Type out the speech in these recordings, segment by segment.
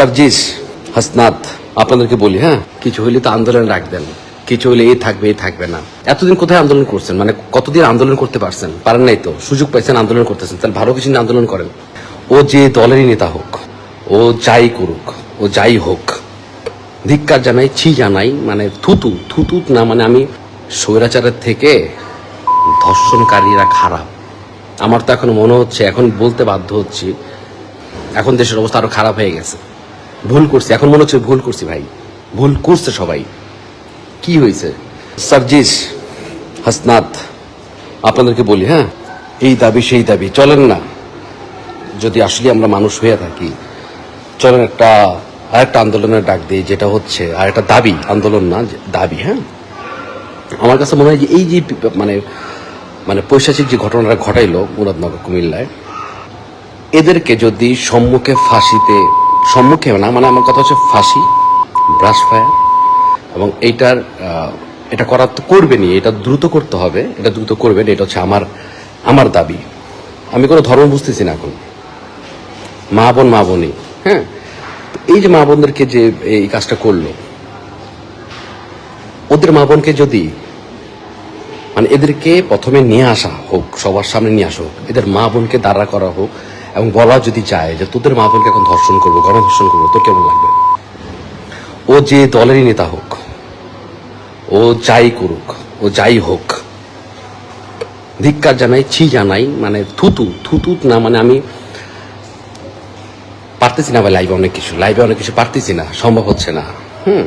সার্জিস হাসনাত, আপনাদেরকে বলি হ্যাঁ? কিছু হইলে তো আন্দোলন রাখবেন, কিছু হইলে এই থাকবে এই থাকবে না। এতদিন কোথায় আন্দোলন করছেন? মানে কতদিন আন্দোলন করতে পারছেন? পারেন নাই তো? সুযোগ পাইছেন আন্দোলন করতেছেন, তাহলে ভালো কিছু আন্দোলন করেন। ও যে দলেরই নেতা হোক, ও যাই করুক, ও যাই হোক, ধিক্কার জানাই, ছি জানাই মানে থুতু থুতু না মানে আমি স্বৈরাচারের থেকে ধর্ষণকারীরা খারাপ। আমার তো এখন মনে হচ্ছে, এখন বলতে বাধ্য হচ্ছি, এখন দেশের অবস্থা আরও খারাপ হয়ে গেছে। ভুল করছি, এখন মনে হচ্ছে ভুল করছি ভাই। ভুল করছে সবাই। কি হয়েছে? সার্জিস, হাসনাত, আপনাদেরকে বলি হ্যাঁ? এই দাবি, সেই দাবি, চলেন না। যদি আসলে আমরা মানুষ হয়ে থাকি, চলেন একটা, আরেকটা আন্দোলনের ডাক দিই, যেটা হচ্ছে, আর একটা দাবি, আন্দোলন না দাবি হ্যাঁ? আমার কাছে মনে হয় যে এই যে মানে মানে পৈশাচিক যে ঘটনাটা ঘটাইলো মুরাদনগর কুমিল্লায়, এদেরকে যদি সম্মুখে ফাঁসিতে সম্মুখে না মানে আমার কথা হচ্ছে ফাঁসি ব্রাশ ফায়ার এবং এইটার এটা করার তো করবেনই, এটা দ্রুত করতে হবে, এটা দ্রুত করবেন, এটা হচ্ছে আমার আমার দাবি। আমি কোনো ধর্ম বুঝতেছি না এখন। মা বোন, মা বোনই হ্যাঁ? এই যে মা বোনদেরকে যে এই কাজটা করল, ওদের মা বোনকে যদি মানে এদেরকে প্রথমে নিয়ে আসা হোক, সবার সামনে নিয়ে আসা হোক, এদের মা বোনকে দাঁড়া করা হোক এবং বলা যদি চায় যে তোদের মা বোনকে এখন ধর্ষণ করব, গণধর্ষণ করব, তোর কেমন লাগবে? ও যে দলেরই নেতা হোক, ও যাই করুক, ও যাই হোক, ধিক্কার জানাই, ছি জানাই মানে থুতু থুতু না মানে আমি পারতেছি না ভাই লাইভে অনেক কিছু লাইভে অনেক কিছু পারতেছি না, সম্ভব হচ্ছে না, হুম।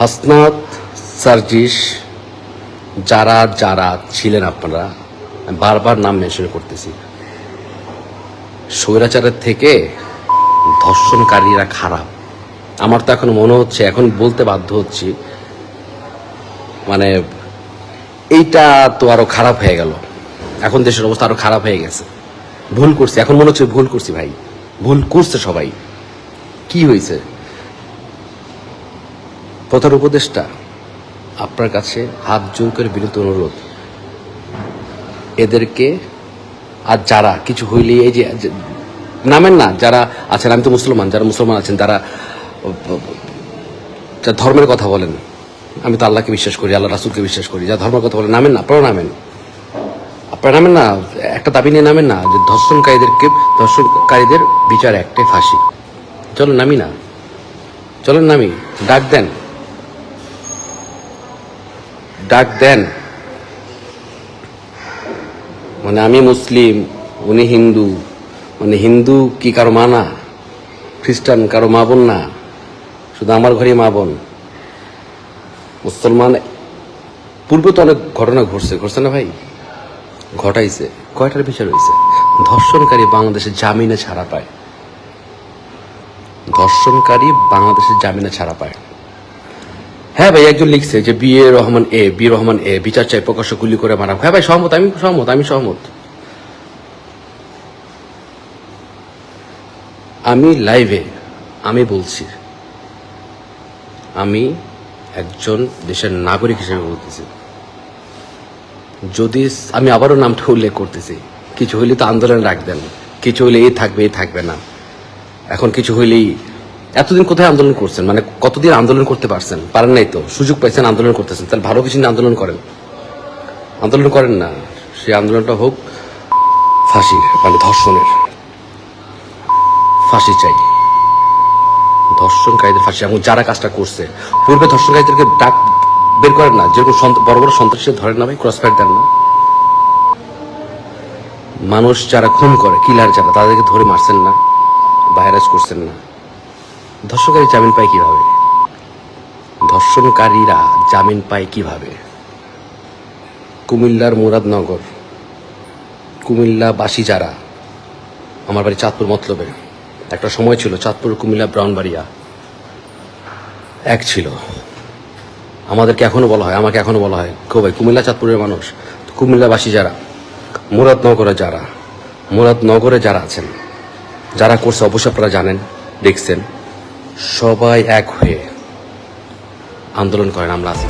হাসনাত, সার্জিস, যারা যারা ছিলেন আপনারা বারবার নাম মেনশন করতেছি। স্বৈরাচারের থেকে ধর্ষণকারীরা খারাপ। আমার তো এখন মনে হচ্ছে, এখন বলতে বাধ্য হচ্ছি মানে এইটা তো আরও খারাপ হয়ে গেল। এখন দেশের অবস্থা আরও খারাপ হয়ে গেছে। ভুল করছি, এখন মনে হচ্ছে ভুল করছি ভাই। ভুল করছে সবাই। কি হয়েছে? প্রধান উপদেষ্টা, আপনার কাছে হাত জোর করে বিনীত অনুরোধ। এদেরকে, আর যারা, কিছু হইলে এই যে নামেন না, যারা আছেন, আমি তো মুসলমান, যারা মুসলমান আছেন, তারা, যা ধর্মের কথা বলেন, আমি তো আল্লাহকে বিশ্বাস করি, আল্লাহ রাসুলকে বিশ্বাস করি, যা ধর্মের কথা বলেন, নামেন না, আপনারাও নামেন। আপনারা নামেন না, একটা দাবি নিয়ে নামেন না, যে ধর্ষণকারীদেরকে, ধর্ষণকারীদের বিচার একটাই ফাঁসি। চলো নামি না। চলেন, নামি। ডাক দেন। ডাক দেন। মানে আমি মুসলিম, উনি হিন্দু মানে হিন্দু কি কারও মা না? খ্রিস্টান কারও মা বোন না? শুধু আমার ঘরে মা বোন। মুসলমান, পূর্বে তো অনেক ঘটনা ঘটছে ঘটছে না ভাই? ঘটাইছে, কয়টার বিচার হয়েছে? ধর্ষণকারী বাংলাদেশে জামিনে ছাড়া পায়। ধর্ষণকারী বাংলাদেশের জামিনে ছাড়া পায়। হ্যাঁ ভাই, একজন লিখছে যে B A Rahman A, B Rahman এ, বিচার চাই প্রকাশ্য গুলি করে মারা হ্যাঁ ভাই, সহমত, আমি সহমত আমি সহমত। আমি লাইভে আমি বলছি, আমি একজন দেশের নাগরিক হিসেবে বলতেছি। যদি আমি আবারও নামটা উল্লেখ করতেছি, কিছু হইলে তো আন্দোলন রাখবেন, কিছু হইলে এই থাকবে এই থাকবে না। এখন কিছু হইলেই এতদিন কোথায় আন্দোলন করছেন? মানে কতদিন আন্দোলন করতে পারছেন? পারেন নাই তো? সুযোগ পাইছেন আন্দোলন করতেছেন। তাহলে ভালো কিছু আন্দোলন করেন। আন্দোলন করেন না। সেই আন্দোলনটা হোক ফাঁসির মানে ধর্ষণের। ফাঁসি চাই। ধর্ষণকারীদের ফাঁসি। এবং যারা কাজটা করছে, পূর্বে ধর্ষণকারীদেরকে ডাক, বের করেন না। যেরকম বড় বড় সন্ত্রাসী ধরেন না ভাই ক্রস ফায়ার দেন না। মানুষ যারা খুন করে কিলার যারা, তাদেরকে ধরে মারছেন না ভাইরাস করছেন না। ধর্ষণকারী জামিন পায় কীভাবে? ধর্ষণকারীরা জামিন পায় কীভাবে? কুমিল্লার মুরাদনগর কুমিল্লাবাসী যারা, আমার বাড়ি চাঁদপুর মতলবে। একটা সময় ছিল চাঁদপুর, কুমিল্লা ব্রাউনবাড়িয়া এক ছিল। আমাদেরকে এখনও বলা হয়, আমাকে এখনও বলা হয় কেউ ভাই, কুমিল্লা চাঁদপুরের মানুষ কুমিল্লাবাসী যারা, মুরাদনগরে যারা মুরাদনগরে যারা আছেন, যারা করছে, অবশ্যই আপনারা জানেন, দেখছেন। সবাই এক হয়ে আন্দোলন করেন আমরা আছি